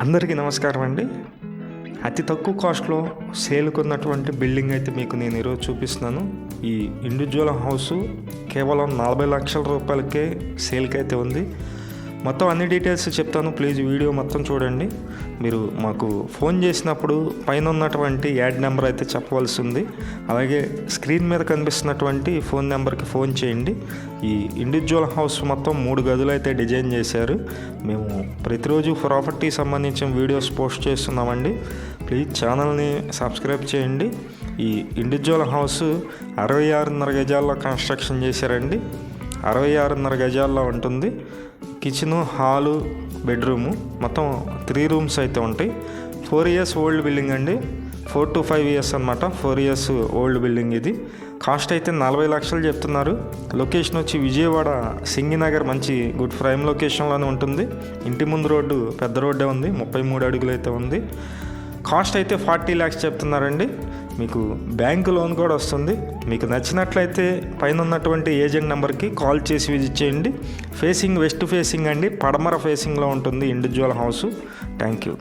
అందరికీ నమస్కారం అండి. అతి తక్కువ కాస్ట్లో సేల్కి ఉన్నటువంటి బిల్డింగ్ అయితే మీకు నేను ఈరోజు చూపిస్తున్నాను. ఈ ఇండివిజువల్ హౌస్ కేవలం నలభై లక్షల రూపాయలకే సేల్కి అయితే ఉంది. మొత్తం అన్ని డీటెయిల్స్ చెప్తాను. ప్లీజ్ వీడియో మొత్తం చూడండి. మీరు మాకు ఫోన్ చేసినప్పుడు పైన ఉన్నటువంటి యాడ్ నెంబర్ అయితే చెప్పవలసి ఉంది. అలాగే స్క్రీన్ మీద కనిపిస్తున్నటువంటి ఫోన్ నెంబర్కి ఫోన్ చేయండి. ఈ ఇండివిజువల్ హౌస్ మొత్తం మూడు గదులు అయితే డిజైన్ చేశారు. మేము ప్రతిరోజు ప్రాపర్టీ సంబంధించిన వీడియోస్ పోస్ట్ చేస్తున్నామండి. ప్లీజ్ ఛానల్ని సబ్స్క్రైబ్ చేయండి. ఈ ఇండివిజువల్ హౌస్ అరవై ఆరున్నర గజాల్లో కన్స్ట్రక్షన్ చేశారండి. అరవై ఆరున్నర గజాల్లో ఉంటుంది. కిచెను హాలు బెడ్రూము మొత్తం త్రీ రూమ్స్ అయితే ఉంటాయి. ఫోర్ ఇయర్స్ ఓల్డ్ బిల్డింగ్ అండి. ఫోర్ టు ఫైవ్ ఇయర్స్ అనమాట ఫోర్ ఇయర్స్ ఓల్డ్ బిల్డింగ్ ఇది. కాస్ట్ అయితే నలభై లక్షలు చెప్తున్నారు. లొకేషన్ వచ్చి విజయవాడ సింగినగర్ మంచి గుడ్ ప్రైమ్ లొకేషన్లోనే ఉంటుంది. ఇంటి ముందు రోడ్డు పెద్ద రోడ్డే ఉంది. ముప్పై మూడు అడుగులు అయితే ఉంది. కాస్ట్ అయితే ఫార్టీ ల్యాక్స్ చెప్తున్నారండి. మీకు బ్యాంకు లోన్ కూడా వస్తుంది. మీకు నచ్చినట్లయితే పైన ఉన్నటువంటి ఏజెంట్ నెంబర్కి కాల్ చేసి విజిట్ చేయండి. ఫేసింగ్ వెస్ట్ ఫేసింగ్ అండి. పడమర ఫేసింగ్లో ఉంటుంది individual house. Thank you.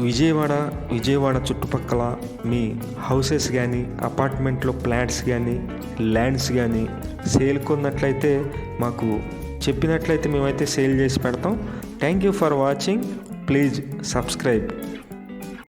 Vijayawada Vijayawada చుట్టుపక్కల మీ హౌసెస్ కానీ అపార్ట్మెంట్లో ప్లాట్స్ కానీ ల్యాండ్స్ కానీ సేల్ కొన్నట్లయితే మాకు చెప్పినట్లయితే మేమైతే సేల్ చేసి పెడతాం. Thank you for watching. Please subscribe.